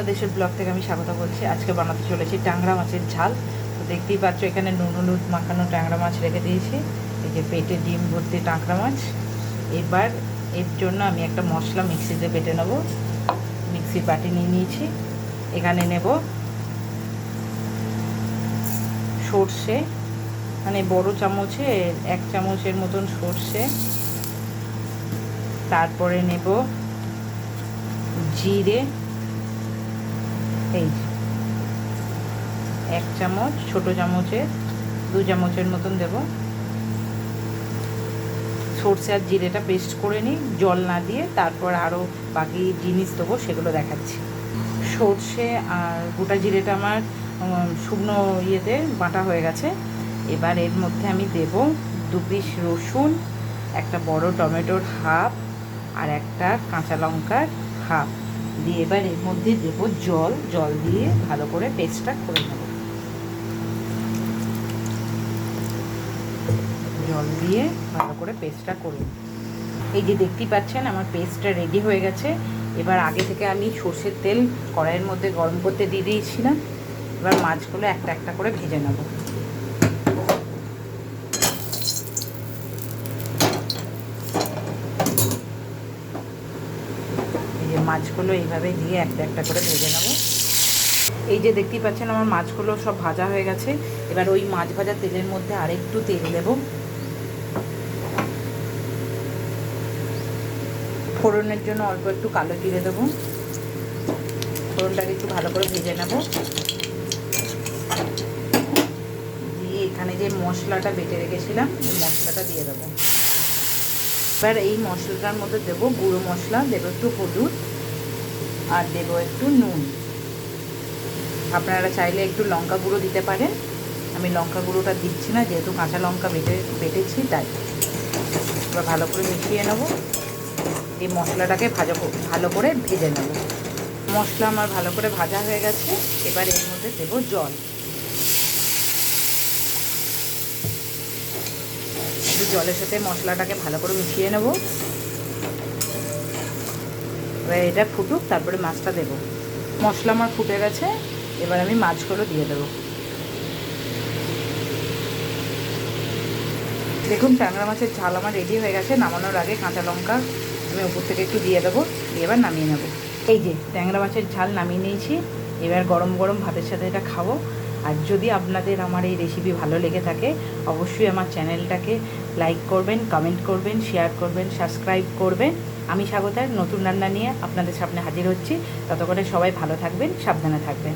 বন্ধুরা দেশের ব্লগ থেকে আমি স্বাগত বলছি। আজকে বানাতে চলেছি ট্যাংরা মাছের ঝাল। তো দেখতেই পাচ্ছ, এখানে নুন হলুদ মাখানো ট্যাংরা মাছ রেখে দিয়েছি। এই যে পেটে ডিম ভর্তি টাঁকড়া মাছ। এবার এর জন্য আমি একটা মশলা মিক্সিতে বেটে নেব। মিক্সির বাটি নিয়ে নিয়েছি। এখানে নেব সর্ষে। মানে বড় চামচে, এক চামচের মতন সর্ষে। তারপরে নেব জিরে। এই এক চামচ, ছোট চামচের দু চামচের মতন দেব। সর্ষে আর জিরেটা পেস্ট করে নিই, জল না দিয়ে তারপর আরও বাকি জিনিস দেবো, সেগুলো দেখাচ্ছি। সর্ষে আর গোটা জিরেটা আমার শুকনো ইয়েতে বাটা হয়ে গেছে। এবার এর মধ্যে আমি দেব দু পিস রসুন, একটা বড় টমেটোর হাফ আর একটা কাঁচা লঙ্কার হাফ। দিয়ে এবার এর মধ্যে দেব জল জল দিয়ে ভালো করে পেস্টটা করে নেব। জল দিয়ে ভালো করে পেস্টটা করে। এই যে দেখতেই পাচ্ছেন, আমার পেস্টটা রেডি হয়ে গেছে। এবার আগে থেকে আমি সর্ষের তেল কড়াইয়ের মধ্যে গরম করতে দিয়ে দিয়েছিলাম। এবার মাছগুলো একটা একটা করে ভেজে নেব। মাছগুলো এইভাবে দিয়ে একটা একটা করে ভেজে নেব। এই যে দেখতেই পাচ্ছেন আমার মাছগুলো সব ভাজা হয়ে গেছে। এবার ওই মাছ ভাজা তেলের মধ্যে আরেকটু তেল দেব। ফোড়নের জন্য অল্প একটু কালো জিরে দেবো। ফোড়নটাকে একটু ভালো করে ভেজে নেব। দিয়ে এখানে যে মশলাটা বেটে রেখেছিলাম এই মশলাটা দিয়ে দেবো। এবার এই মশলাটার মধ্যে দেবো গুঁড়ো মশলা, দেবো একটু হলুদ। আর দেবো একটু নুন। আপনারা চাইলে একটু লঙ্কা গুঁড়ো দিতে পারেন। আমি লঙ্কা গুঁড়োটা দিচ্ছি না, যেহেতু কাঁচা লঙ্কা বেটে, বেটেছি, তাই। এবার ভালো করে মিশিয়ে নেব। এই মশলাটাকে ভাজা ভালো করে ভেজে নেব। মশলা আমার ভালো করে ভাজা হয়ে গেছে। এবার এর মধ্যে দেবো জল। জলের সাথে মশলাটাকে ভালো করে মিশিয়ে নেব। এবার এটা ফুটুক, তারপরে মাছটা দেব। মশলা আমার ফুটে গেছে, এবার আমি মাছগুলো দিয়ে দেবো। দেখুন, ট্যাংরা মাছের ঝাল আমার রেডি হয়ে গেছে, নামানোর আগে কাঁচা লঙ্কা আমি উপর থেকে একটু দিয়ে দেবো, দিয়ে এবার নামিয়ে নেব। এই যে, ট্যাংরা মাছের ঝাল নামিয়ে নিয়েছি, এবার গরম গরম ভাতের সাথে এটা খাব। আর যদি আপনাদের আমার এই রেসিপি ভালো লেগে থাকে, অবশ্যই আমার চ্যানেলটাকে লাইক করবেন কমেন্ট করবেন শেয়ার করবেন সাবস্ক্রাইব করবেন। আমি স্বাগতার নতুন রান্না নিয়ে আপনাদের সামনে হাজির হচ্ছি। ততক্ষণে সবাই ভালো থাকবেন, সাবধানে থাকবেন।